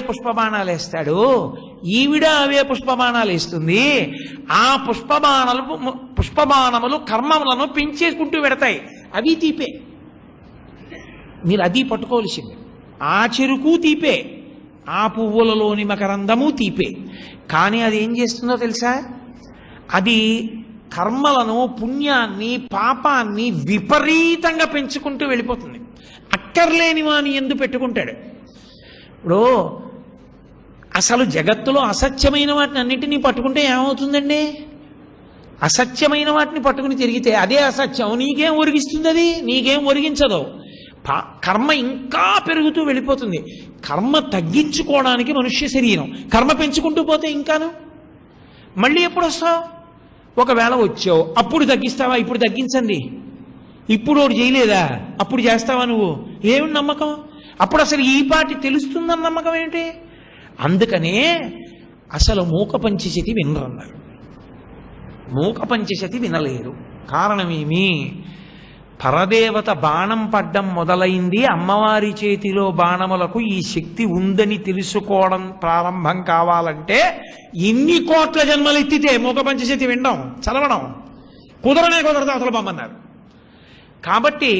పుష్పబాణాలు వేస్తాడు. ఈవిడ అవే పుష్పబాణాలు వేస్తుంది. ఆ పుష్పబాణాలు పుష్పబాణములు కర్మములను పెంచేసుకుంటూ పెడతాయి. అవి తీపే. మీరు అది పట్టుకోవలసింది. ఆ చెరుకు తీపే. ఆ పువ్వులలోని మకరందము తీపే. కానీ అది ఏం చేస్తుందో తెలుసా? అది కర్మలను పుణ్యాన్ని పాపాన్ని విపరీతంగా పెంచుకుంటూ వెళ్ళిపోతుంది. అక్కర్లేని వాని ఎందు పెట్టుకుంటాడు? ఇప్పుడు అసలు జగత్తులో అసత్యమైన వాటిని అన్నింటినీ పట్టుకుంటే ఏమవుతుందండి? అసత్యమైన వాటిని పట్టుకుని తిరిగితే అదే అసత్యం. నీకేం ఒరిగిస్తుంది అది? నీకేం ఒరిగించదు. పా- కర్మ ఇంకా పెరుగుతూ వెళ్ళిపోతుంది. కర్మ తగ్గించుకోవడానికి మనుష్య శరీరం. కర్మ పెంచుకుంటూ పోతే ఇంకాను? మళ్ళీ ఎప్పుడు వస్తావు? ఒకవేళ వచ్చావు అప్పుడు తగ్గిస్తావా? ఇప్పుడు తగ్గించండి. ఇప్పుడు ఒకటి చేయలేదా? అప్పుడు చేస్తావా నువ్వు? ఏమి నమ్మకం? అప్పుడు అసలు ఈ పాటి తెలుస్తుందన్న నమ్మకం ఏంటి? అందుకనే అసలు మూక పంచశతి వినరన్నారు. మూక పంచశతి వినలేరు. కారణమేమి? పరదేవత బాణం పడ్డం మొదలైంది. అమ్మవారి చేతిలో బాణములకు ఈ శక్తి ఉందని తెలుసుకోవడం ప్రారంభం కావాలంటే ఇన్ని కోట్ల జన్మలు ఎత్తితే మూక పంచశతి వినడం చదవడం కుదరనే కుదరదు అసలు బొమ్మన్నారు. కాబట్టి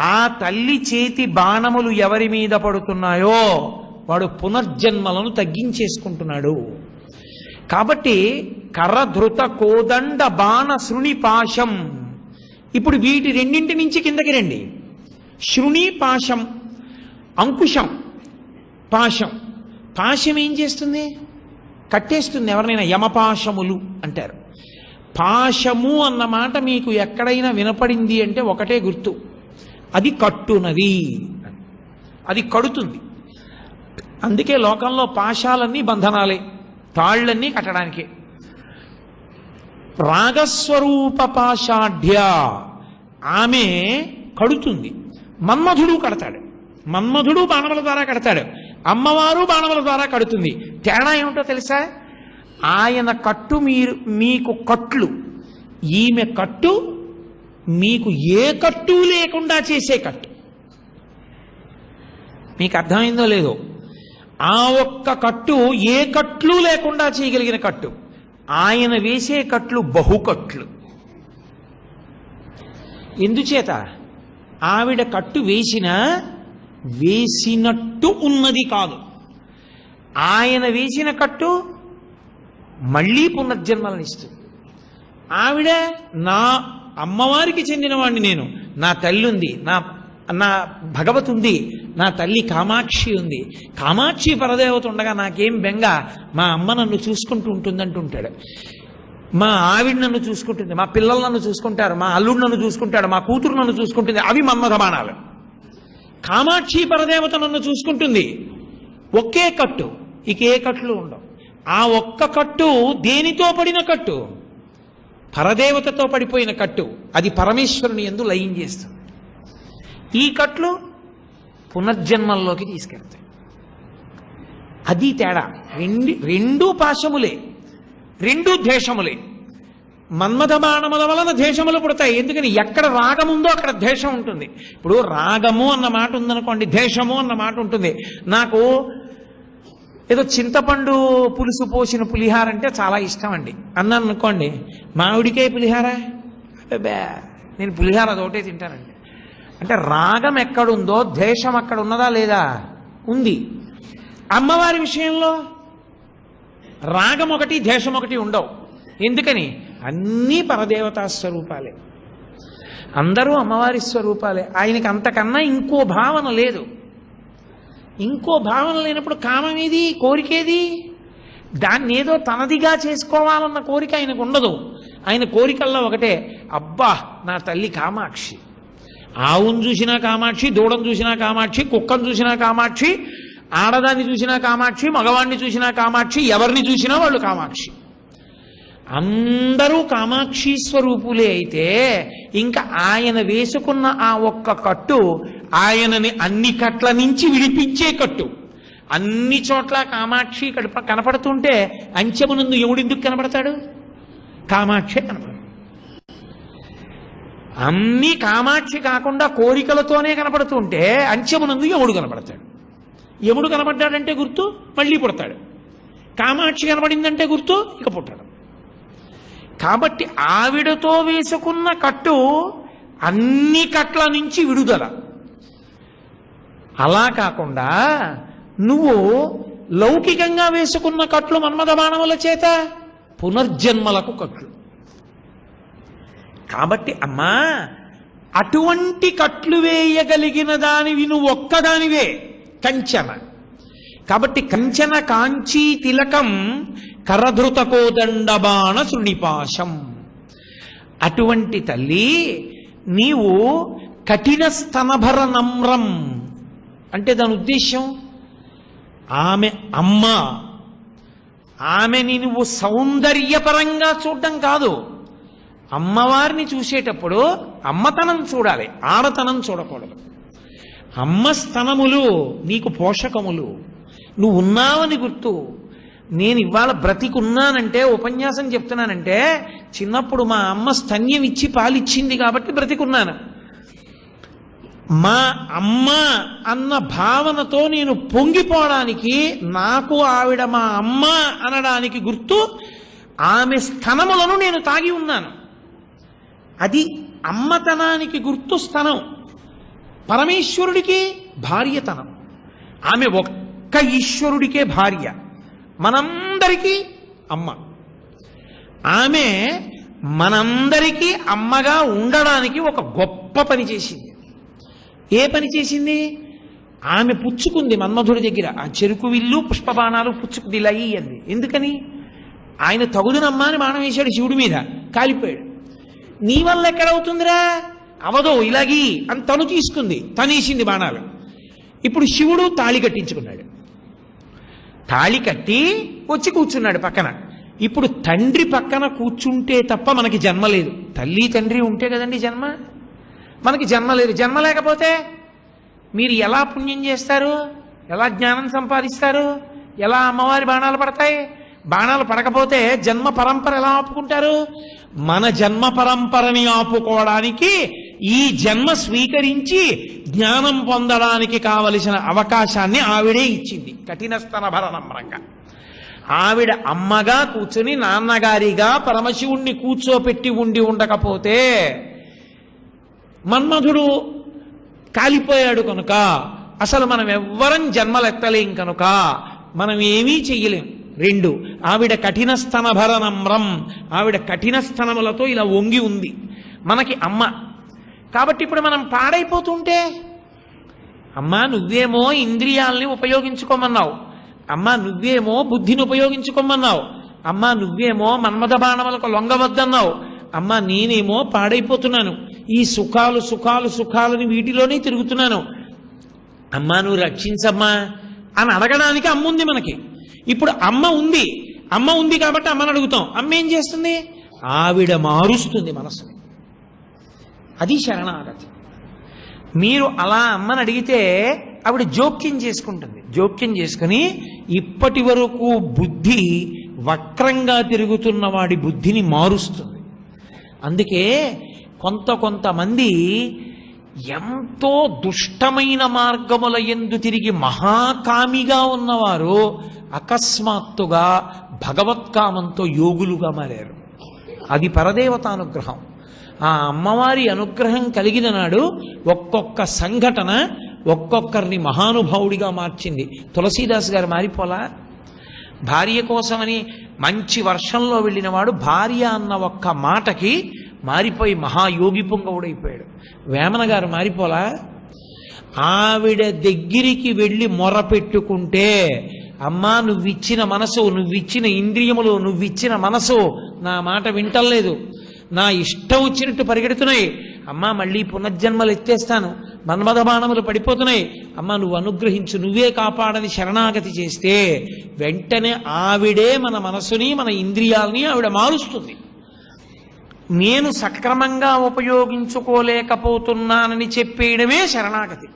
ఆ తల్లి చేతి బాణములు ఎవరి మీద పడుతున్నాయో వాడు పునర్జన్మలను తగ్గించేసుకుంటున్నాడు. కాబట్టి కర్రధృత కోదండ బాణ శృణి పాశం. ఇప్పుడు వీటి రెండింటి నుంచి కిందకి రండి. శృణి పాశం అంకుశం పాశం. పాశం ఏం చేస్తుంది? కట్టేస్తుంది ఎవరినైనా యమపాశములు అంటారు. పాశము అన్న మాట మీకు ఎక్కడైనా వినపడింది అంటే ఒకటే గుర్తు. అది కట్టునది. అది కడుతుంది. అందుకే లోకంలో పాశాలన్నీ బంధనాలే తాళ్ళన్నీ కట్టడానికే. రాగస్వరూప పాషాఢ్య ఆమె కడుతుంది. మన్మధుడు కడతాడు. మన్మధుడు బాణముల ద్వారా కడతాడు. అమ్మవారు బాణముల ద్వారా కడుతుంది. తేడా ఏమిటో తెలుసా? ఆయన కట్టు మీరు మీకు కట్లు. ఈమె కట్టు మీకు ఏ కట్టు లేకుండా చేసే కట్టు. మీకు అర్థమైందో లేదో? ఆ ఒక్క కట్టు ఏ కట్లు లేకుండా చేయగలిగిన కట్టు. ఆయన వేసే కట్లు బహుకట్లు. ఎందుచేత? ఆవిడ కట్టు వేసిన వేసినట్టు ఉన్నది కాదు. ఆయన వేసిన కట్టు మళ్ళీ పునర్జన్మలనిస్తుంది. ఆవిడ నా అమ్మవారికి చెందినవాడిని నేను. నా తల్లి ఉంది నా నా భగవతి ఉంది నా తల్లి కామాక్షి ఉంది. కామాక్షి పరదేవత ఉండగా నాకేం బెంగ? మా అమ్మ నన్ను చూసుకుంటూ ఉంటుందంటుంటాడు మా ఆవిడ నన్ను చూసుకుంటుంది. మా పిల్లలు నన్ను చూసుకుంటారు. మా అల్లుడు నన్ను చూసుకుంటాడు. మా కూతురు నన్ను చూసుకుంటుంది. అవి మన్మథ బాణాలు కామాక్షి పరదేవత నన్ను చూసుకుంటుంది. ఒకే కట్టు. ఇక ఏ కట్లు ఉండవు. ఆ ఒక్క కట్టు దేనితో పడిన కట్టు? పరదేవతతో పడిపోయిన కట్టు. అది పరమేశ్వరుని ఎందు లయం చేస్తుంది. ఈ కట్లు పునర్జన్మంలోకి తీసుకెళ్తాయి. అది తేడా. రెండు రెండూ పాశములే. రెండూ ద్వేషములే. మన్మథ వలన ద్వేషములు పుడతాయి. ఎందుకని? ఎక్కడ రాగం ఉందో అక్కడ ద్వేషం ఉంటుంది. ఇప్పుడు రాగము అన్న మాట ఉందనుకోండి ద్వేషము అన్న మాట ఉంటుంది. నాకు ఏదో చింతపండు పులుసు పోసిన పులిహార అంటే చాలా ఇష్టం అండి అన్నాను అనుకోండి మామిడికాయ పులిహార? అబ్బే నేను పులిహార అదొకటే తింటానండి. అంటే రాగం ఎక్కడుందో దేశం అక్కడ ఉన్నదా లేదా? ఉంది. అమ్మవారి విషయంలో రాగం ఒకటి దేశం ఒకటి ఉండవు. ఎందుకని? అన్నీ పరదేవతా స్వరూపాలే. అందరూ అమ్మవారి స్వరూపాలే. ఆయనకి అంతకన్నా ఇంకో భావన లేదు. ఇంకో భావన లేనప్పుడు కామం ఏది? కోరికేది దాన్ని ఏదో తనదిగా చేసుకోవాలన్న కోరిక ఆయనకు ఉండదు. ఆయన కోరికల్లో ఒకటే అబ్బా నా తల్లి కామాక్షి. ఆవును చూసినా కామాక్షి దూడను చూసినా కామాక్షి కుక్కను చూసినా కామాక్షి ఆడదాన్ని చూసినా కామాక్షి మగవాణ్ణి చూసినా కామాక్షి ఎవరిని చూసినా వాళ్ళు కామాక్షి. అందరూ కామాక్షి స్వరూపులే అయితే ఇంకా ఆయన వేసుకున్న ఆ ఒక్క కట్టు ఆయనని అన్ని కట్ల నుంచి విడిపించే కట్టు. అన్ని చోట్ల కామాక్షి కడప కనపడుతుంటే అంచెమునందు ఎవడెందుకు కనపడతాడు? కామాక్షి కనపడతాడు. అన్ని కామాక్షి కాకుండా కోరికలతోనే కనపడుతుంటే అంచెమునందు ఎవడు కనపడతాడు. యముడు కనపడ్డాడంటే గుర్తు మళ్ళీ పుడతాడు. కామాక్షి కనబడిందంటే గుర్తు ఇక పుట్టడం. కాబట్టి ఆవిడతో వేసుకున్న కట్టు అన్ని కట్ల నుంచి విడుదల. అలా కాకుండా నువ్వు లౌకికంగా వేసుకున్న కట్లు మన్మద మానవుల చేత పునర్జన్మలకు కట్లు. కాబట్టి అమ్మా అటువంటి కట్లు వేయగలిగిన దానివి నువ్వు ఒక్కదానివే కంచన. కాబట్టి కంచన కాంచీ తిలకం కరధృత కోదండబాణ శృణిపాశం అటువంటి తల్లి నీవు కఠిన స్తనభర నమ్రం. అంటే దాని ఉద్దేశం ఆమె అమ్మ. ఆమెని నువ్వు సౌందర్యపరంగా చూడడం కాదు. అమ్మవారిని చూసేటప్పుడు అమ్మతనం చూడాలి ఆడతనం చూడకూడదు. అమ్మ స్తనములు నీకు పోషకములు. నువ్వు ఉన్నావని గుర్తు. నేను ఇవాళ బ్రతికున్నానంటే ఉపన్యాసం చెప్తున్నానంటే చిన్నప్పుడు మా అమ్మ స్తన్యం ఇచ్చి పాలిచ్చింది కాబట్టి బ్రతికున్నాను. మా అమ్మ అన్న భావనతో నేను పొంగిపోవడానికి నాకు ఆవిడ మా అమ్మ అనడానికి గుర్తు ఆమె స్థనములను నేను తాగి ఉన్నాను. అది అమ్మతనానికి గుర్తుస్తనం. పరమేశ్వరుడికి భార్యతనం. ఆమె ఒక్క ఈశ్వరుడికే భార్య. మనందరికీ అమ్మ. ఆమె మనందరికీ అమ్మగా ఉండడానికి ఒక గొప్ప పని చేసింది. ఏ పని చేసింది? ఆమె పుచ్చుకుంది మన్మధుడి దగ్గర. ఆ చెరుకు విల్లు పుష్పబాణాలు పుచ్చుకుంది ఇలా అంది. ఎందుకని? ఆయన తగుదునమ్మా అని బాణం వేశాడు శివుడి మీద. కాలిపోయాడు. నీ వల్ల ఎక్కడవుతుందిరా? అవదో ఇలాగి అని తను తీసుకుంది. తనేసింది బాణాలు. ఇప్పుడు శివుడు తాళి కట్టించుకున్నాడు. తాళి కట్టి వచ్చి కూర్చున్నాడు పక్కన. ఇప్పుడు తండ్రి పక్కన కూర్చుంటే తప్ప మనకి జన్మ లేదు. తల్లి తండ్రి ఉంటే కదండి జన్మ. మనకి జన్మ లేదు. జన్మ లేకపోతే మీరు ఎలా పుణ్యం చేస్తారు? ఎలా జ్ఞానం సంపాదిస్తారు? ఎలా అమ్మవారి బాణాలు పడతాయి? బాణాలు పడకపోతే జన్మ పరంపర ఎలా ఆపుకుంటారు? మన జన్మ పరంపరని ఆపుకోవడానికి ఈ జన్మ స్వీకరించి జ్ఞానం పొందడానికి కావలసిన అవకాశాన్ని ఆవిడే ఇచ్చింది. కఠిన స్తనభర ఆవిడ అమ్మగా కూర్చుని నాన్నగారిగా పరమశివుణ్ణి కూర్చోపెట్టి ఉండి ఉండకపోతే మన్మధుడు కాలిపోయాడు కనుక అసలు మనం ఎవ్వరం జన్మలెత్తలేం కనుక మనం ఏమీ చెయ్యలేం. రెండు. ఆవిడ కఠిన స్తనభర నమ్రం ఆవిడ కఠిన స్తనములతో ఇలా వంగి ఉంది. మనకి అమ్మ. కాబట్టి ఇప్పుడు మనం పాడైపోతుంటే అమ్మా నువ్వేమో ఇంద్రియాల్ని ఉపయోగించుకోమన్నావు. అమ్మా నువ్వేమో బుద్ధిని ఉపయోగించుకోమన్నావు. అమ్మా నువ్వేమో మన్మథ బాణములకు లొంగవద్దన్నావు. అమ్మా నేనేమో పాడైపోతున్నాను. ఈ సుఖాలు సుఖాలు సుఖాలని వీటిలోనే తిరుగుతున్నాను. అమ్మా నువ్వు రక్షించమ్మా అని అడగడానికి అమ్ముంది మనకి. ఇప్పుడు అమ్మ ఉంది. అమ్మ ఉంది కాబట్టి అమ్మని అడుగుతాం. అమ్మ ఏం చేస్తుంది? ఆవిడ మారుస్తుంది మనసుని. అది శరణాగతి. మీరు అలా అమ్మని అడిగితే ఆవిడ జోక్యం చేసుకుంటుంది. జోక్యం చేసుకుని ఇప్పటి వరకు బుద్ధి వక్రంగా తిరుగుతున్న వాడి బుద్ధిని మారుస్తుంది. అందుకే కొంత కొంతమంది ఎంతో దుష్టమైన మార్గముల ఎందు తిరిగి మహాకామిగా ఉన్నవారు అకస్మాత్తుగా భగవత్కామంతో యోగులుగా మారారు. అది పరదేవత అనుగ్రహం. ఆ అమ్మవారి అనుగ్రహం కలిగిన నాడు ఒక్కొక్క సంఘటన ఒక్కొక్కరిని మహానుభావుడిగా మార్చింది. తులసీదాస్ గారు మారిపోలా? భార్య కోసమని మంచి వర్షంలో వెళ్ళినవాడు భార్య అన్న ఒక్క మాటకి మారిపోయి మహాయోగి పొంగవుడైపోయాడు. వేమన గారు మారిపోలా? ఆవిడ దగ్గరికి వెళ్ళి మొర పెట్టుకుంటే అమ్మా నువ్విచ్చిన మనసు నువ్విచ్చిన ఇంద్రియములు నువ్విచ్చిన మనసు నా మాట వింటలేదు నా ఇష్టం వచ్చినట్టు పరిగెడుతున్నాయి. అమ్మా మళ్ళీ పునర్జన్మలు ఎత్తేస్తాను. మన్మథ బాణములు పడిపోతున్నాయి. అమ్మా నువ్వు అనుగ్రహించు నువ్వే కాపాడని శరణాగతి చేస్తే వెంటనే ఆవిడే మన మనసుని మన ఇంద్రియాలని ఆవిడ మారుస్తుంది. నేను సక్రమంగా ఉపయోగించుకోలేకపోతున్నానని చెప్పేయడమే శరణాగతి.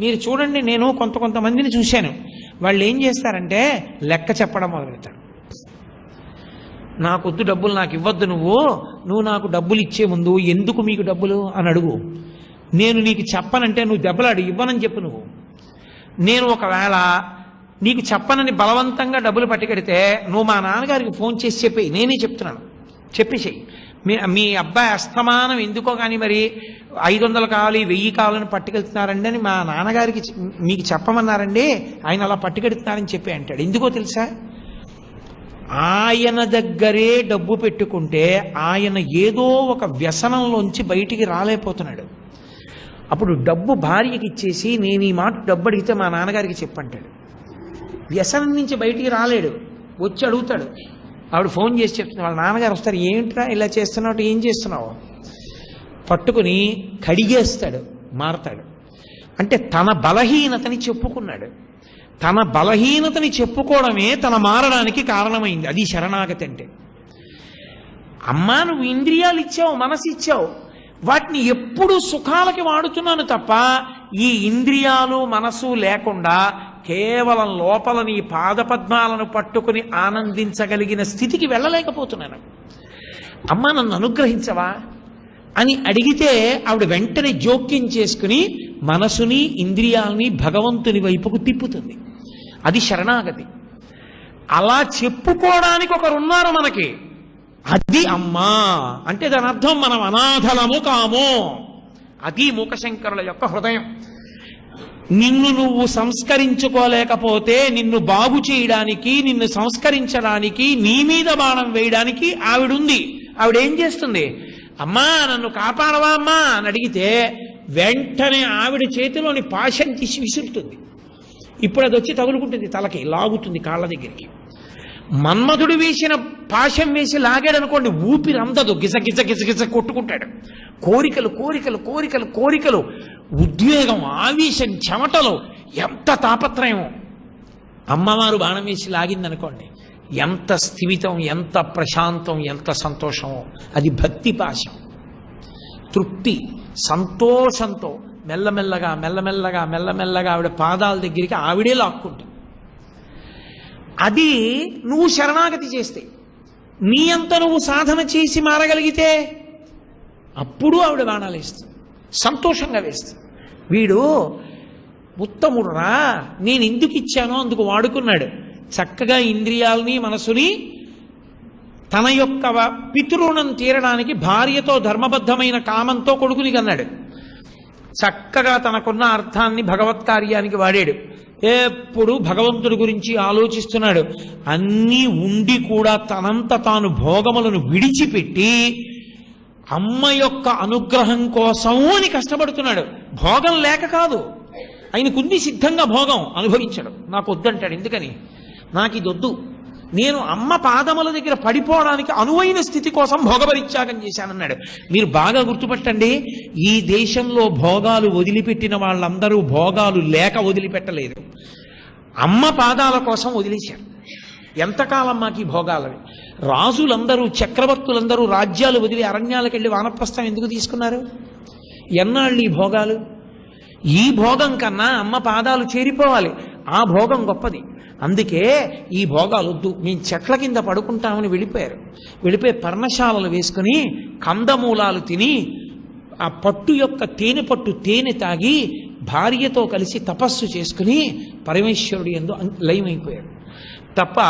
మీరు చూడండి నేను కొంత కొంతమందిని చూశాను. వాళ్ళు ఏం చేస్తారంటే లెక్క చెప్పడం మొదలెడతారు. నాకొద్దు డబ్బులు నాకు ఇవ్వద్దు నువ్వు నువ్వు నాకు డబ్బులు ఇచ్చే ముందు ఎందుకు మీకు డబ్బులు అని అడుగు. నేను నీకు చెప్పనంటే నువ్వు దెబ్బలాడు ఇవ్వనని చెప్పు నువ్వు. నేను ఒకవేళ నీకు చెప్పనని బలవంతంగా డబ్బులు పట్టుకెడితే నువ్వు మా నాన్నగారికి ఫోన్ చేసి చెప్పి నేనే చెప్తున్నాను. చెప్పేసేయి. మీ మీ అబ్బాయి అస్తమానం ఎందుకో కానీ మరి ఐదు వందలు కావాలి వెయ్యి కావాలని పట్టుకెళ్తున్నారండి అని మా నాన్నగారికి మీకు చెప్పమన్నారండి. ఆయన అలా పట్టుకెడుతున్నారని చెప్పి అంటాడు. ఎందుకో తెలుసా? ఆయన దగ్గరే డబ్బు పెట్టుకుంటే ఆయన ఏదో ఒక వ్యసనంలోంచి బయటికి రాలేకపోతున్నాడు. అప్పుడు డబ్బు భార్యకి ఇచ్చేసి నేను ఈ మాట డబ్బు అడిగితే మా నాన్నగారికి చెప్పంటాడు. వ్యసనం నుంచి బయటికి రాలేడు. వచ్చి అడుగుతాడు. ఆవిడ ఫోన్ చేసి చెప్తుంది వాళ్ళ నాన్నగారు వస్తారు ఏంట్రా ఇలా చేస్తున్నావు ఏం చేస్తున్నావు? పట్టుకుని కడిగేస్తాడు మారతాడు. అంటే తన బలహీనతని చెప్పుకున్నాడు. తన బలహీనతని చెప్పుకోవడమే తన మారడానికి కారణమైంది అది శరణాగతి అంటే. అమ్మా నువ్వు ఇంద్రియాలు ఇచ్చావు మనసు ఇచ్చావు వాటిని ఎప్పుడు సుఖాలకి వాడుతున్నాను తప్ప ఈ ఇంద్రియాలు మనసు లేకుండా కేవలం లోపల నీ పాదపద్మాలను పట్టుకుని ఆనందించగలిగిన స్థితికి వెళ్ళలేకపోతున్నాను. అమ్మా నన్ను అనుగ్రహించవా? అని అడిగితే ఆవిడ వెంటనే జోక్యం చేసుకుని మనసుని ఇంద్రియాలని భగవంతుని వైపుకు తిప్పుతుంది. అది శరణాగతి. అలా చెప్పుకోవడానికి ఒకరున్నారు మనకి. అది అమ్మా. అంటే దాని అర్థం మనం అనాథలము కాము. అది మూకశంకరుల యొక్క హృదయం. నిన్ను నువ్వు సంస్కరించుకోలేకపోతే నిన్ను బాగు చేయడానికి నిన్ను సంస్కరించడానికి నీ మీద బాణం వేయడానికి ఆవిడుంది. ఆవిడ ఏం చేస్తుంది? అమ్మా నన్ను కాపాడవా అమ్మా? అని అడిగితే వెంటనే ఆవిడ చేతిలోని పాశం తీసి విసురుతుంది. ఇప్పుడు అది వచ్చి తగులుకుంటుంది తలకి లాగుతుంది కాళ్ళ దగ్గరికి. మన్మధుడు వేసిన పాశం వేసి లాగాడు అనుకోండి ఊపిరి అందదు. గిజ గిజ గిజ గిజ కొట్టుకుంటాడు. కోరికలు కోరికలు కోరికలు కోరికలు ఉద్వేగం ఆవేశం చెమటలు ఎంత తాపత్రయం అమ్మవారు బాణం వేసి లాగిందనుకోండి ఎంత స్థిమితం ఎంత ప్రశాంతం ఎంత సంతోషమో. అది భక్తి పాశం. తృప్తి సంతోషంతో మెల్లమెల్లగా మెల్లమెల్లగా మెల్లమెల్లగా ఆవిడ పాదాల దగ్గరికి ఆవిడే లాక్కుంటుంది. అది నువ్వు శరణాగతి చేస్తే నీ అంత నువ్వు సాధన చేసి మారగలిగితే అప్పుడు ఆవిడ బాణాలు వేస్తుంది. సంతోషంగా వేస్తుంది. వీడు ఉత్తముడురా నేను ఎందుకు ఇచ్చానో అందుకు వాడుకున్నాడు. చక్కగా ఇంద్రియాలని మనసుని తన యొక్క పితృణం తీరడానికి భార్యతో ధర్మబద్ధమైన కామంతో కొడుకుని కన్నాడు. చక్కగా తనకున్న అర్థాన్ని భగవత్ కార్యానికి వాడాడు. ఎప్పుడు భగవంతుడి గురించి ఆలోచిస్తున్నాడు. అన్నీ ఉండి కూడా తనంత తాను భోగములను విడిచిపెట్టి అమ్మ యొక్క అనుగ్రహం కోసం అని కష్టపడుతున్నాడు. భోగం లేక కాదు. ఆయనకుంది సిద్ధంగా భోగం అనుభవించడు. నాకు వద్దంటాడు ఎందుకని? నాకు ఇది వద్దు నేను అమ్మ పాదముల దగ్గర పడిపోవడానికి అనువైన స్థితి కోసం భోగపరిత్యాగం చేశానన్నాడు. మీరు బాగా గుర్తుపట్టండి. ఈ దేశంలో భోగాలు వదిలిపెట్టిన వాళ్ళందరూ భోగాలు లేక వదిలిపెట్టలేదు. అమ్మ పాదాల కోసం వదిలేశారు. ఎంతకాలం మాకు ఈ భోగాలవి? రాజులందరూ చక్రవర్తులందరూ రాజ్యాలు వదిలి అరణ్యాలకు వెళ్ళి వానప్రస్థం ఎందుకు తీసుకున్నారు? ఎన్నాళ్ళు ఈ భోగాలు? ఈ భోగం కన్నా అమ్మ పాదాలు చేరిపోవాలి. ఆ భోగం గొప్పది. అందుకే ఈ భోగాలు వద్దు. మేము చెట్ల కింద పడుకుంటామని వెళ్ళిపోయారు. వెళ్ళిపోయి పర్ణశాలలు వేసుకుని కందమూలాలు తిని ఆ పట్టు యొక్క తేనె పట్టు తేనె తాగి భార్యతో కలిసి తపస్సు చేసుకుని పరమేశ్వరుడు ఎందు లయమైపోయాడు. తప్ప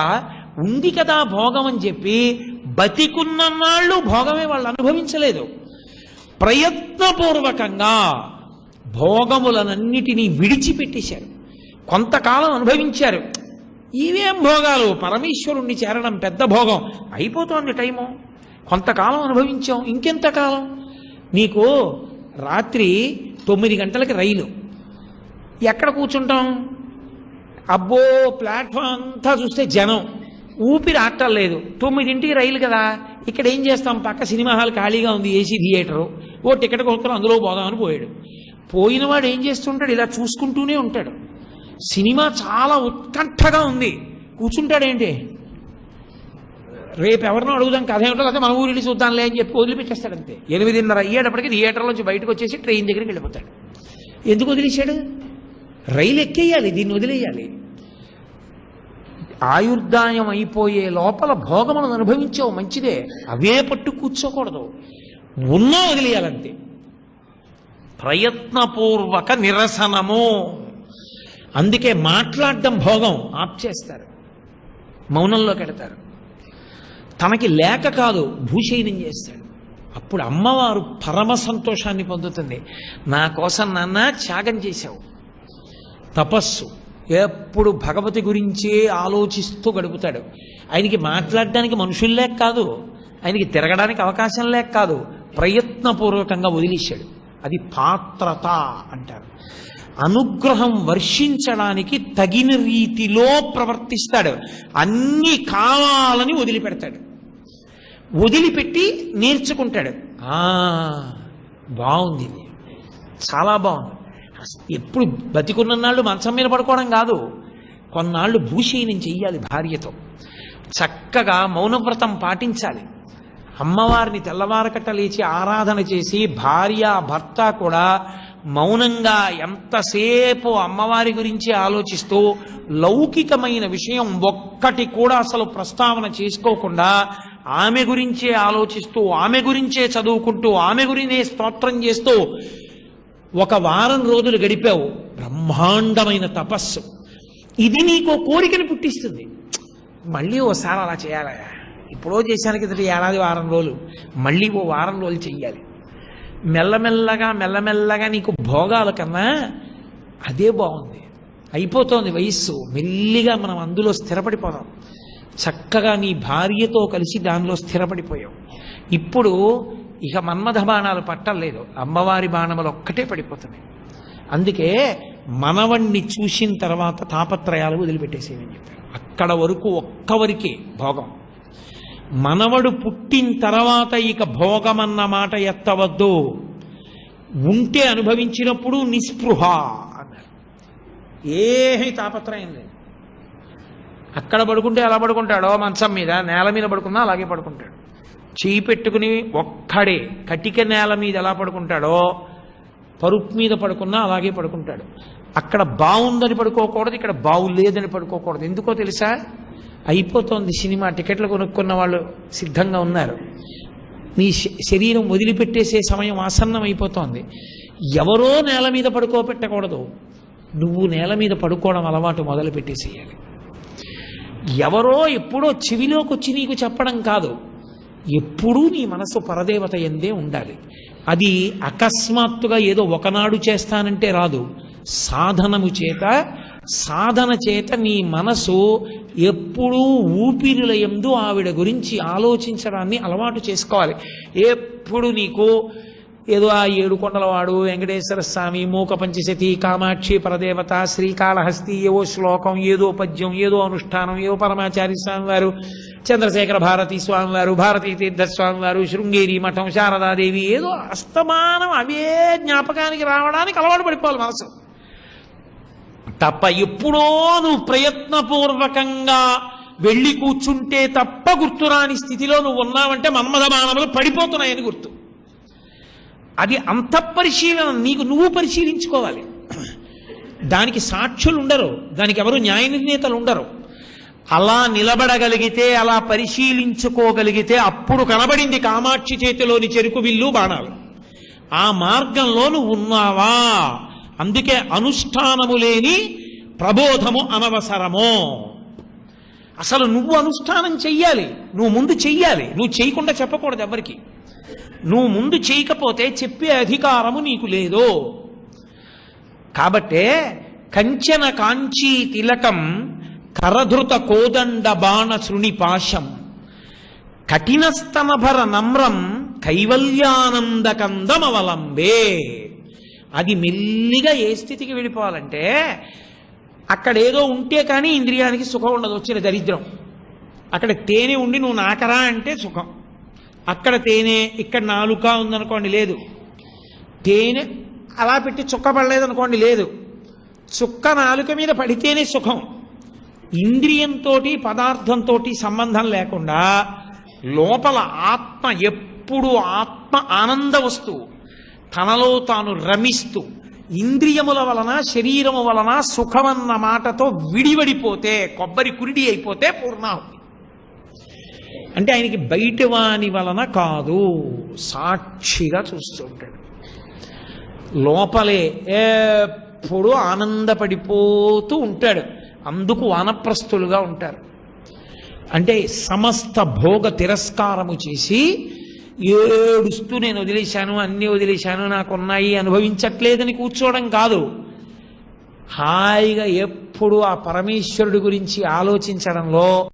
ఉంది కదా భోగం అని చెప్పి బతికున్నన్నాళ్ళు భోగమే వాళ్ళు అనుభవించలేదు. ప్రయత్నపూర్వకంగా భోగములనన్నిటినీ విడిచిపెట్టేశారు. కొంతకాలం అనుభవించారు. ఇవేం భోగాలు? పరమేశ్వరుణ్ణి చేరడం పెద్ద భోగం. అయిపోతోంది టైము. కొంతకాలం అనుభవించాం. ఇంకెంతకాలం? నీకు రాత్రి తొమ్మిది గంటలకి రైలు. ఎక్కడ కూర్చుంటాం? అబ్బో ప్లాట్ఫామ్ అంతా చూస్తే జనం. ఊపిరి ఆటలేదు తొమ్మిదింటికి రైలు కదా. ఇక్కడ ఏం చేస్తాం? పక్క సినిమా హాల్ ఖాళీగా ఉంది ఏసీ థియేటరు. ఓ టికెట్ కొనుక్కొని అందులో పోదామని పోయాడు. పోయినవాడు ఏం చేస్తుంటాడు? ఇలా చూసుకుంటూనే ఉంటాడు. సినిమా చాలా ఉత్కంఠగా ఉంది. కూర్చుంటాడేంటి? రేపు ఎవరినో అడుగుదాం కథ ఏమిటో కదా మన ఊరిని చూద్దాంలే అని చెప్పి వదిలిపెట్టేస్తాడు అంతే. ఎనిమిదిన్నర అయ్యేటప్పటికి థియేటర్లోంచి బయటకు వచ్చేసి ట్రైన్ దగ్గరికి వెళ్ళిపోతాడు. ఎందుకు వదిలేశాడు? రైలు ఎక్కేయాలి దీన్ని వదిలేయాలి. ఆయుర్దాయం అయిపోయే లోపల భోగములను అనుభవించావు మంచిదే. అవే పట్టు కూర్చోకూడదు. ఉన్నా వదిలేయాలంతే. ప్రయత్నపూర్వక నిరసనము. అందుకే మాట్లాడడం భోగం. ఆప్ చేస్తారు. మౌనంలో వెడతారు తనకి లేక కాదు భూషయనం చేస్తాడు. అప్పుడు అమ్మవారు పరమ సంతోషాన్ని పొందుతుంది. నా కోసం నాన్న త్యాగం చేశావు. తపస్సు. ఎప్పుడు భగవతి గురించే ఆలోచిస్తూ గడుపుతాడు. ఆయనకి మాట్లాడడానికి మనుషులు లేక కాదు ఆయనకి తిరగడానికి అవకాశం లేక కాదు ప్రయత్నపూర్వకంగా వదిలేశాడు. అది పాత్రత అంటారు. అనుగ్రహం వర్షించడానికి తగిన రీతిలో ప్రవర్తిస్తాడు. అన్నీ కావాలని వదిలిపెడతాడు. వదిలిపెట్టి నేర్చుకుంటాడు. ఆ బాగుంది చాలా బాగుంది. ఎప్పుడు బతికున్న నాళ్ళు మంచం మీద పడుకోవడం కాదు. కొన్నాళ్ళు భూషీనం చెయ్యాలి భార్యతో. చక్కగా మౌనవ్రతం పాటించాలి. అమ్మవారిని తెల్లవారకట్ట లేచి ఆరాధన చేసి భార్య భర్త కూడా మౌనంగా ఎంతసేపు అమ్మవారి గురించి ఆలోచిస్తూ లౌకికమైన విషయం ఒక్కటి కూడా అసలు ప్రస్తావన చేసుకోకుండా ఆమె గురించే ఆలోచిస్తూ ఆమె గురించే చదువుకుంటూ ఆమె గురినే స్తోత్రం చేస్తూ ఒక వారం రోజులు గడిపావు. బ్రహ్మాండమైన తపస్సు. ఇది నీకు కోరికను పుట్టిస్తుంది. మళ్ళీ ఓసారి అలా చేయాలి ఇప్పుడో చేశాను కిందటి ఏడాది వారం రోజులు. మళ్ళీ ఓ వారం రోజులు చెయ్యాలి. మెల్లమెల్లగా మెల్లమెల్లగా నీకు భోగాల కన్నా అదే బాగుంది. అయిపోతోంది వయస్సు. మెల్లిగా మనం అందులో స్థిరపడిపోదాం. చక్కగా నీ భార్యతో కలిసి దానిలో స్థిరపడిపోయావు. ఇప్పుడు ఇక మన్మథ బాణాలు పట్టలేదు. అమ్మవారి బాణములు ఒక్కటే పడిపోతున్నాయి. అందుకే మనవణ్ణి చూసిన తర్వాత తాపత్రయాలు వదిలిపెట్టేసేయని చెప్పారు అక్కడ వరకు ఒక్కవరికే భోగం. మనవడు పుట్టిన తర్వాత ఇక భోగమన్న మాట ఎత్తవద్దు. ఉంటే అనుభవించినప్పుడు నిస్పృహ అన్నారు ఏమీ తాపత్రయం లేదు. అక్కడ పడుకుంటే ఎలా పడుకుంటాడో. మంచం మీద నేల మీద పడుకున్నా అలాగే పడుకుంటాడు. చేయి పెట్టుకుని ఒక్కడే కటిక నేల మీద ఎలా పడుకుంటాడో పరుపు మీద పడుకున్నా అలాగే పడుకుంటాడు. అక్కడ బాగుందని పడుకోకూడదు ఇక్కడ బాగులేదని పడుకోకూడదు. ఎందుకో తెలుసా? అయిపోతోంది సినిమా టికెట్లు కొనుక్కున్న వాళ్ళు సిద్ధంగా ఉన్నారు. నీ శ- శరీరం వదిలిపెట్టేసే సమయం ఆసన్నం అయిపోతోంది ఎవరో నేల మీద పడుకోబెట్టకూడదు. నువ్వు నేల మీద పడుకోవడం అలవాటు మొదలు పెట్టేసేయాలి ఎవరో ఎప్పుడో చెవిలోకి వచ్చి నీకు చెప్పడం కాదు. ఎప్పుడూ నీ మనసు పరదేవత ఎందే ఉండాలి. అది అకస్మాత్తుగా ఏదో ఒకనాడు చేస్తానంటే రాదు. సాధనము చేత సాధన చేత నీ మనసు ఎప్పుడూ ఊపిరిల ఎందు ఆవిడ గురించి ఆలోచించడాన్ని అలవాటు చేసుకోవాలి. ఎప్పుడు నీకు ఏదో ఆ ఏడు కొండలవాడు వెంకటేశ్వర స్వామి మూక పంచశతి కామాక్షి పరదేవత శ్రీకాళహస్తి ఏవో శ్లోకం ఏదో పద్యం ఏదో అనుష్ఠానం ఏవో పరమాచారి స్వామివారు చంద్రశేఖర భారతి స్వామివారు భారతీ తీర్థ స్వామివారు శృంగేరి మఠం శారదాదేవి ఏదో అస్తమానం అవే జ్ఞాపకానికి రావడానికి అలవాటు పడిపోవాలి మనసు. తప్ప ఎప్పుడో నువ్వు ప్రయత్నపూర్వకంగా వెళ్ళి కూర్చుంటే తప్ప గుర్తురాని స్థితిలో నువ్వు ఉన్నావంటే మన్మథ మానవులు పడిపోతున్నాయని గుర్తు. అది అంత పరిశీలన నీకు నువ్వు పరిశీలించుకోవాలి. దానికి సాక్షులు ఉండరు దానికి ఎవరు న్యాయ నిర్ణేతలు ఉండరు. అలా నిలబడగలిగితే అలా పరిశీలించుకోగలిగితే అప్పుడు కనబడింది కామాక్షి చేతిలోని చెరుకు విల్లు బాణాలు. ఆ మార్గంలో నువ్వు ఉన్నావా? అందుకే అనుష్ఠానము లేని ప్రబోధము అనవసరము. అసలు నువ్వు అనుష్ఠానం చెయ్యాలి. నువ్వు ముందు చెయ్యాలి. నువ్వు చేయకుండా చెప్పకూడదు ఎవరికి నువ్వు ముందు చేయకపోతే చెప్పే అధికారము నీకు లేదు. కాబట్టే కంచన కాంచీ తిలకం కరధృత కోదండ బాణ శృణి పాశం కఠినస్తనభర నమ్రం కైవల్యానందకందమవలంబే. అది మెల్లిగా ఏ స్థితికి వెళ్ళిపోవాలంటే అక్కడ ఏదో ఉంటే కానీ ఇంద్రియానికి సుఖం ఉండదు వచ్చిన దరిద్రం. అక్కడ తేనె ఉండి నువ్వు నాకరా అంటే సుఖం. అక్కడ తేనె ఇక్కడ నాలుక ఉందనుకోండి లేదు. తేనె అలా పెట్టి చుక్క పడలేదనుకోండి లేదు. చుక్క నాలుక మీద పడితేనే సుఖం. ఇంద్రియంతో పదార్థంతో సంబంధం లేకుండా లోపల ఆత్మ ఎప్పుడు ఆత్మ ఆనంద వస్తువు. తనలో తాను రమిస్తూ ఇంద్రియముల వలన శరీరము వలన సుఖమన్న మాటతో విడివడిపోతే కొబ్బరి కురిడి అయిపోతే పూర్ణాహుతి. అంటే ఆయనకి బయట వాని వలన కాదు సాక్షిగా చూస్తూ ఉంటాడు. లోపలే ఎప్పుడు ఆనందపడిపోతూ ఉంటాడు. అందుకు వానప్రస్తులుగా ఉంటారు. అంటే సమస్త భోగ తిరస్కారము చేసి ఏడుస్తూ నేను వదిలేశాను అన్నీ వదిలేశాను నాకున్నాయి అనుభవించట్లేదని కూర్చోవడం కాదు. హాయిగా ఎప్పుడు ఆ పరమేశ్వరుడి గురించి ఆలోచించడంలో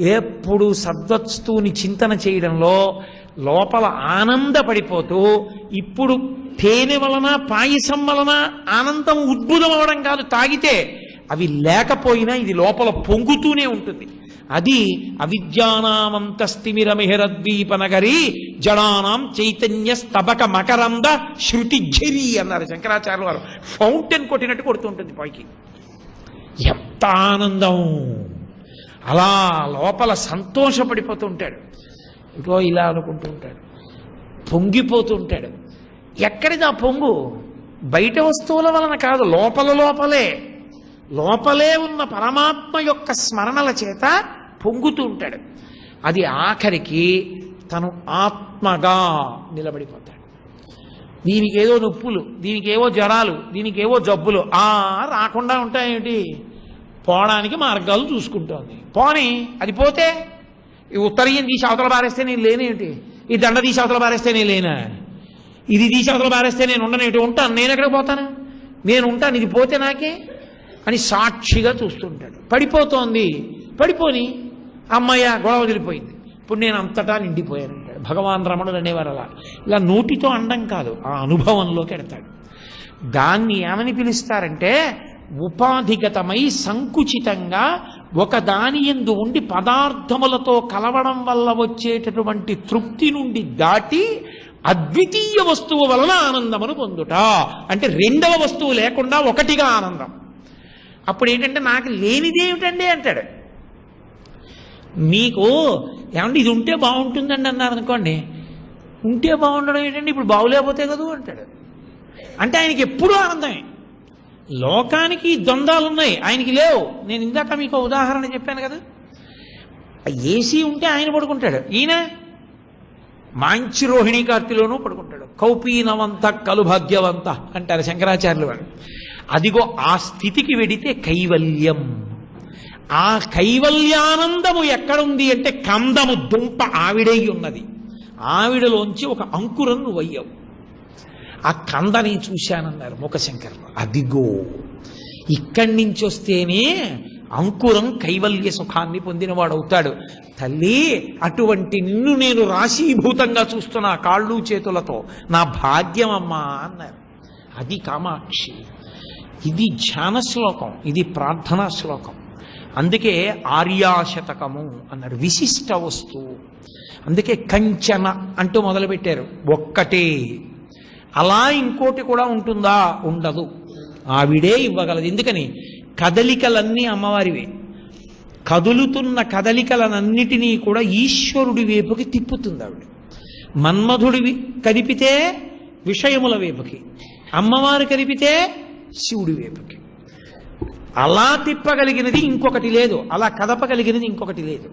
ఎప్పుడు సద్వస్తువుని చింతన చేయడంలో లోపల ఆనందపడిపోతూ ఇప్పుడు తేనె వలన పాయసం వలన ఆనందం ఉద్భుతం అవడం కాదు తాగితే అవి లేకపోయినా ఇది లోపల పొంగుతూనే ఉంటుంది. అది అవిద్యానామంతస్తిమిరమిహిరద్వీపనగరి జడానాం చైతన్య స్తబక మకరంద శృతిఝరి అన్నారు శంకరాచార్య వారు. ఫౌంటైన్ కొట్టినట్టు కొడుతుంటుంది పైకి. ఎంత ఆనందం! అలా లోపల సంతోషపడిపోతుంటాడు. ఇగో ఇలా అనుకుంటూ ఉంటాడు. పొంగిపోతూ ఉంటాడు ఎక్కడిది ఆ పొంగు? బయట వస్తువుల వలన కాదు లోపల లోపలే. లోపలే ఉన్న పరమాత్మ యొక్క స్మరణల చేత పొంగుతూ ఉంటాడు. అది ఆఖరికి తను ఆత్మగా నిలబడిపోతాడు. దీనికి ఏదో నొప్పులు దీనికి ఏవో జ్వరాలు దీనికి ఏవో జబ్బులు ఆ రాకుండా ఉంటాయేంటి పోవడానికి మార్గాలు చూసుకుంటోంది. పోని అది పోతే ఈ ఉత్తరీయం తీసి అవతల బారేస్తే నేను లేనేంటి ఈ దండ తీసి అవతల బారేస్తే నేను లేనా? ఇది తీసి అవతల బారేస్తే నేను ఉండనేంటి ఉంటాను నేను ఎక్కడికి పోతాను? నేను ఉంటాను ఇది పోతే నాకే? అని సాక్షిగా చూస్తుంటాడు. పడిపోతోంది. పడిపోని అమ్మయ్య గొడవ వదిలిపోయింది. ఇప్పుడు నేను అంతటా నిండిపోయానంటాడు భగవాన్ రమణుడు అనేవారు అలా. ఇలా నోటితో అండం కాదు ఆ అనుభవంలోకి ఎడతాడు దాన్ని ఏమని పిలుస్తారంటే ఉపాధిగతమై సంకుచితంగా ఒక దాని ఎందు ఉండి పదార్థములతో కలవడం వల్ల వచ్చేటటువంటి తృప్తి నుండి దాటి అద్వితీయ వస్తువు వలన ఆనందమును పొందుట. అంటే రెండవ వస్తువు లేకుండా ఒకటిగా ఆనందం. అప్పుడు ఏంటంటే నాకు లేనిదేమిటండి అంటాడు. మీకు ఏమంటే ఇది ఉంటే బాగుంటుందండి అన్నారు అనుకోండి. ఉంటే బాగుండడం ఏంటండి? ఇప్పుడు బాగులేకపోతే కదూ అంటాడు. అంటే ఆయనకి ఎప్పుడూ ఆనందమే. లోకానికి ద్వంద్వాలు ఉన్నాయి ఆయనకి లేవు. నేను ఇందాక మీకు ఉదాహరణ చెప్పాను కదా. ఏసీ ఉంటే ఆయన పడుకుంటాడు. ఈయన మంచి రోహిణీ కార్తిలోనూ పడుకుంటాడు. కౌపీనవంత కలుభాగ్యవంత అంటారు శంకరాచార్యులు వారు. అదిగో ఆ స్థితికి వెడితే కైవల్యం. ఆ కైవల్యానందము ఎక్కడుంది అంటే కందము దుంప ఆవిడై ఉన్నది. ఆవిడలోంచి ఒక అంకురం నువ్వు అయ్యావు ఆ కందని చూశానన్నారు ముఖశంకరులు. అదిగో ఇక్కడి నుంచి వస్తేనే అంకురం కైవల్య సుఖాన్ని పొందినవాడవుతాడు. తల్లి అటువంటి నిన్ను నేను రాశీభూతంగా చూస్తున్నా కాళ్ళు చేతులతో. నా భాగ్యం అమ్మా అన్నారు. అది కామాక్షి. ఇది ధ్యాన శ్లోకం ఇది ప్రార్థనా శ్లోకం. అందుకే ఆర్యాశతకము అన్నారు విశిష్ట వస్తువు. అందుకే కంచన అంటూ మొదలుపెట్టారు. ఒక్కటే. అలా ఇంకోటి కూడా ఉంటుందా? ఉండదు. ఆవిడే ఇవ్వగలదు. ఎందుకని? కదలికలన్నీ అమ్మవారివే. కదులుతున్న కదలికలనన్నిటినీ కూడా ఈశ్వరుడి వైపుకి తిప్పుతుంది ఆవిడ. మన్మధుడివి కదిపితే విషయముల వైపుకి. అమ్మవారు కదిపితే శివుడి వైపుకి. అలా తిప్పగలిగినది ఇంకొకటి లేదు. అలా కదపగలిగినది ఇంకొకటి లేదు.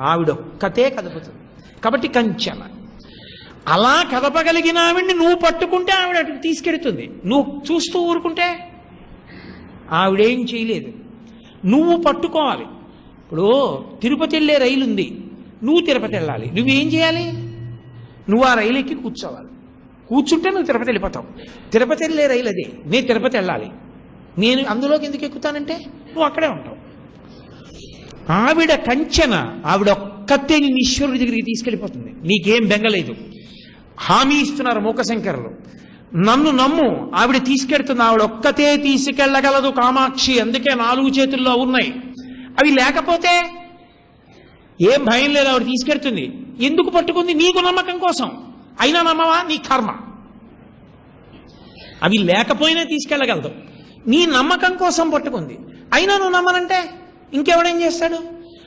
ఆవిడొక్కతే కదుపుతుంది కాబట్టి కంచన. అలా కదపగలిగిన ఆవిడ్ని నువ్వు పట్టుకుంటే ఆవిడ అటు తీసుకెడుతుంది నువ్వు చూస్తూ ఊరుకుంటే ఆవిడేం చేయలేదు. నువ్వు పట్టుకోవాలి. ఇప్పుడు తిరుపతి వెళ్ళే రైలు ఉంది. నువ్వు తిరుపతి వెళ్ళాలి. నువ్వేం చేయాలి? నువ్వు ఆ రైలు ఎక్కి కూర్చోవాలి. కూర్చుంటే నువ్వు తిరుపతి వెళ్ళిపోతావు. తిరుపతి వెళ్ళే రైలు అదే. నేను తిరుపతి వెళ్ళాలి. నేను అందులోకి ఎందుకు ఎక్కుతానంటే? నువ్వు అక్కడే ఉంటావు. ఆవిడ కంచెన ఆవిడ ఒక్కతే నిన్ను ఈశ్వరుడి దగ్గరికి తీసుకెళ్ళిపోతుంది. నీకేం బెంగలేదు. హామీ ఇస్తున్నారు మూకశంకరులు. నన్ను నమ్ము ఆవిడ తీసుకెడుతుంది ఆవిడ ఒక్కతే తీసుకెళ్ళగలదు కామాక్షి. అందుకే నాలుగు చేతుల్లో ఉన్నాయి. అవి లేకపోతే ఏం భయం లేదు ఆవిడ తీసుకెడుతుంది ఎందుకు పట్టుకుంది? నీకు నమ్మకం కోసం. అయినా నమ్మవా? నీ కర్మ. అవి లేకపోయినా తీసుకెళ్ళగలదు. నీ నమ్మకం కోసం పట్టుకుంది. అయినా నువ్వు నమ్మనంటే ఇంకెవడేం చేస్తాడు?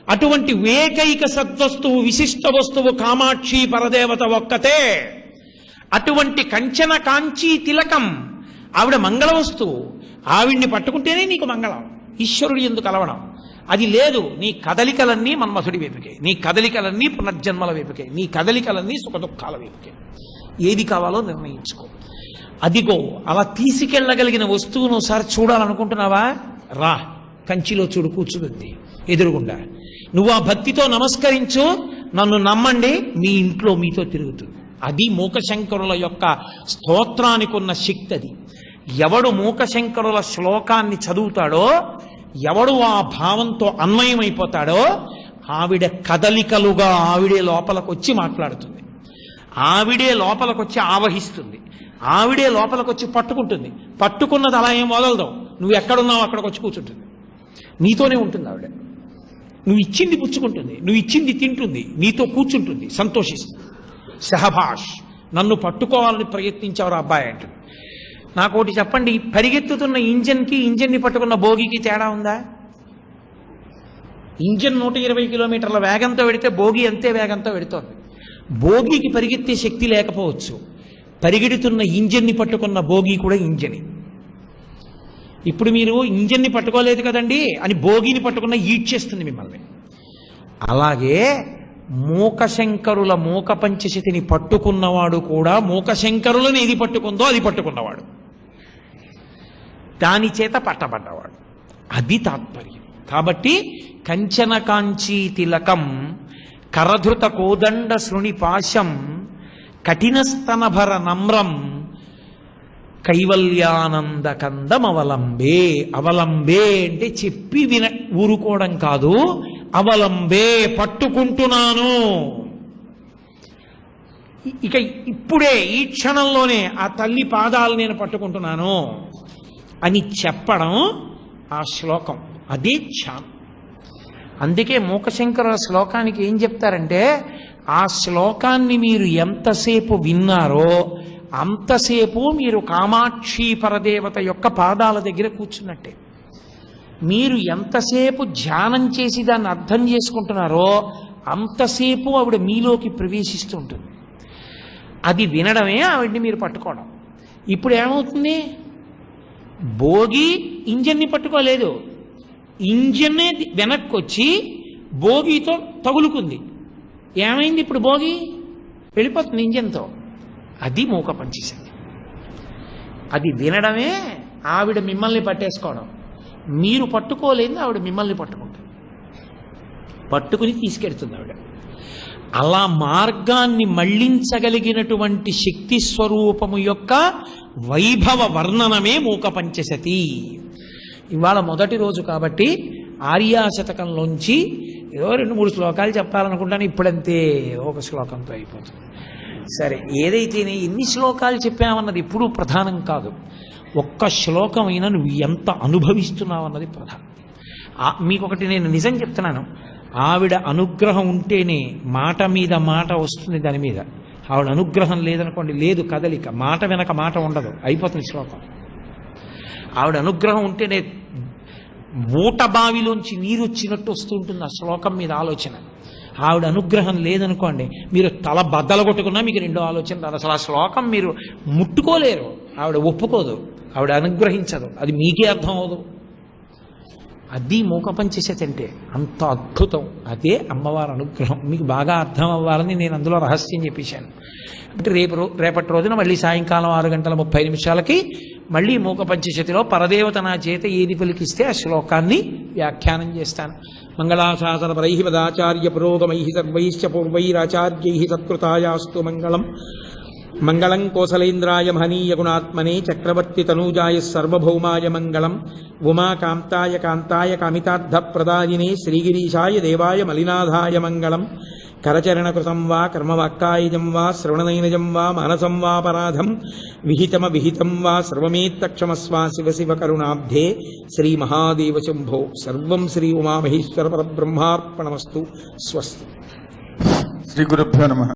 అటువంటి ఏకైక సద్వస్తువు విశిష్ట వస్తువు కామాక్షి పరదేవత ఒక్కతే. అటువంటి కంచన కాంచీ తిలకం ఆవిడ మంగళ వస్తువు. ఆవిడ్ని పట్టుకుంటేనే నీకు మంగళం. ఈశ్వరుడు ఎందుకు కలవడం అది లేదు నీ కదలికలన్నీ మన్మథుడి వైపుకే. నీ కదలికలన్నీ పునర్జన్మల వైపుకే. నీ కదలికలన్నీ సుఖ దుఃఖాల వైపుకే. ఏది కావాలో నిర్ణయించుకో. అదిగో అలా తీసుకెళ్ళగలిగిన వస్తువును ఒకసారి చూడాలనుకుంటున్నావా? రా కంచిలో చూడు కూర్చుంది ఎదురుగుండా. నువ్వు ఆ భక్తితో నమస్కరించు నన్ను నమ్మండి మీ ఇంట్లో మీతో తిరుగుతుంది. అది మూకశంకరుల యొక్క స్తోత్రానికి ఉన్న శక్తి అది ఎవడు మూకశంకరుల శ్లోకాన్ని చదువుతాడో ఎవడు ఆ భావంతో అన్వయమైపోతాడో ఆవిడ కదలికలుగా ఆవిడే లోపలకొచ్చి మాట్లాడుతుంది. ఆవిడే లోపలకొచ్చి ఆవహిస్తుంది. ఆవిడే లోపలికి వచ్చి పట్టుకుంటుంది. పట్టుకున్నది అలా ఏం వదలదు. నువ్వు ఎక్కడున్నావు అక్కడికి వచ్చి కూర్చుంటుంది. నీతోనే ఉంటుంది ఆవిడ. నువ్వు ఇచ్చింది పుచ్చుకుంటుంది. నువ్వు ఇచ్చింది తింటుంది. నీతో కూర్చుంటుంది. సంతోషిస్తుంది. సహభాష్ నన్ను పట్టుకోవాలని ప్రయత్నించేవారు అబ్బాయి అంటుంది నాకు ఒకటి చెప్పండి. పరిగెత్తుతున్న ఇంజన్కి ఇంజన్ని పట్టుకున్న భోగికి తేడా ఉందా? ఇంజన్ నూట ఇరవై కిలోమీటర్ల వేగంతో వెడితే భోగి అంతే వేగంతో వెడుతోంది. భోగికి పరిగెత్తే శక్తి లేకపోవచ్చు. పరిగెడుతున్న ఇంజన్ని పట్టుకున్న భోగి కూడా ఇంజని. ఇప్పుడు మీరు ఇంజన్ని పట్టుకోలేదు కదండి అని భోగిని పట్టుకున్న ఈడ్చేస్తుంది మిమ్మల్ని. అలాగే మూకశంకరుల మూక పంచశతిని పట్టుకున్నవాడు కూడా మూకశంకరులను ఏది పట్టుకుందో అది పట్టుకున్నవాడు. దాని చేత పట్టబడ్డవాడు. అది తాత్పర్యం. కాబట్టి కంచన కాంచీ తిలకం కరధృత కోదండ శృణి పాశం కఠినస్తనభర నమ్రం కైవల్యానంద కందం అవలంబే అవలంబే అంటే చెప్పి విన ఊరుకోవడం కాదు అవలంబే పట్టుకుంటున్నాను. ఇక ఇప్పుడే ఈ క్షణంలోనే ఆ తల్లి పాదాలు నేను పట్టుకుంటున్నాను అని చెప్పడం ఆ శ్లోకం. అదే ధ్యానం అందుకే మూకశంకర శ్లోకానికి ఏం చెప్తారంటే ఆ శ్లోకాన్ని మీరు ఎంతసేపు విన్నారో అంతసేపు మీరు కామాక్షి పరదేవత యొక్క పాదాల దగ్గర కూర్చున్నట్టే. మీరు ఎంతసేపు ధ్యానం చేసి దాన్ని అర్థం చేసుకుంటున్నారో అంతసేపు ఆవిడ మీలోకి ప్రవేశిస్తూ ఉంటుంది. అది వినడమే ఆవిడ్ని మీరు పట్టుకోవడం. ఇప్పుడు ఏమవుతుంది? భోగి ఇంజన్ని పట్టుకోలేదు. ఇంజన్నే వెనక్కి వచ్చి భోగితో తగులుకుంది. ఏమైంది ఇప్పుడు భోగి? వెళ్ళిపోతుంది ఇంజన్తో. అది మూక పనిచేసింది. అది వినడమే ఆవిడ మిమ్మల్ని పట్టేసుకోవడం. మీరు పట్టుకోలేదు ఆవిడ మిమ్మల్ని పట్టుకుంటుంది. పట్టుకుని తీసుకెడుతుంది ఆవిడ. అలా మార్గాన్ని మళ్ళించగలిగినటువంటి శక్తి స్వరూపము యొక్క వైభవ వర్ణనమే మూక పంచశతి. ఇవాళ మొదటి రోజు కాబట్టి ఆర్యాశతకంలోంచి ఏదో రెండు మూడు శ్లోకాలు చెప్పాలనుకుంటాను ఇప్పుడంతే ఒక శ్లోకంతో అయిపోతుంది. సరే ఏదైతేనే ఎన్ని శ్లోకాలు చెప్పామన్నది ఎప్పుడూ ప్రధానం కాదు. ఒక్క శ్లోకమైనా నువ్వు ఎంత అనుభవిస్తున్నావన్నది ప్రధానం. ఆ- మీకొకటి నేను నిజం చెప్తున్నాను. ఆవిడ అనుగ్రహం ఉంటేనే మాట మీద మాట వస్తుంది దాని మీద. ఆవిడ అనుగ్రహం లేదనుకోండి లేదు కదలిక. మాట వెనక మాట ఉండదు. అయిపోతుంది శ్లోకం. ఆవిడ అనుగ్రహం ఉంటేనే ఊట బావిలోంచి నీరు వచ్చినట్టు వస్తూ ఉంటుంది ఆ శ్లోకం మీద ఆలోచన. ఆవిడ అనుగ్రహం లేదనుకోండి మీరు తల బద్దలు కొట్టుకున్నా మీకు రెండో ఆలోచన రాదు. అసలు ఆ శ్లోకం మీరు ముట్టుకోలేరు. ఆవిడ ఒప్పుకోదు. ఆవిడ అనుగ్రహించదు. అది మీకే అర్థం అవదు అది మూకపం పంచశతి అంటే అంత అద్భుతం. అదే అమ్మవారి అనుగ్రహం. మీకు బాగా అర్థం అవ్వాలని నేను అందులో రహస్యం చెప్పేశాను. అంటే రేపు రో- రేపటి రోజున మళ్ళీ సాయంకాలం ఆరు గంటల ముప్పై నిమిషాలకి మళ్ళీ మూక పంచశతిలో పరదేవత నా చేత ఏది పలికిస్తే ఆ శ్లోకాన్ని వ్యాఖ్యానం చేస్తాను. మంగళాశాసన పరై పదాచార్య పురోగమై సర్వైశ్చ పూర్వైరాచార్యై సత్కృతాయాస్తు మంగళం. మంగళం కోసలేంద్రాయ మహనీయ గుణాత్మనే చక్రవర్తి తనూజాయ సర్వభౌమాయ మంగళం ఉమాకాంతాయ కాంతాయ కామితార్థప్రదాయినే శ్రీగిరీశాయ దేవాయ మలినాథాయ మంగళం కరచరణకృతం వా కర్మవాక్కాయుజం వా శ్రవణనైనజం వా మానసం వా పరాధం విహితమ విహితం వా సర్వమేత్తక్షమస్వా శివ శివ కరుణాబ్ధే శ్రీ మహాదేవ శంభో సర్వం శ్రీ ఉమామహేశ్వర పరబ్రహ్మార్పణమస్తు స్వస్తి. శ్రీ గురుభ్యో నమ.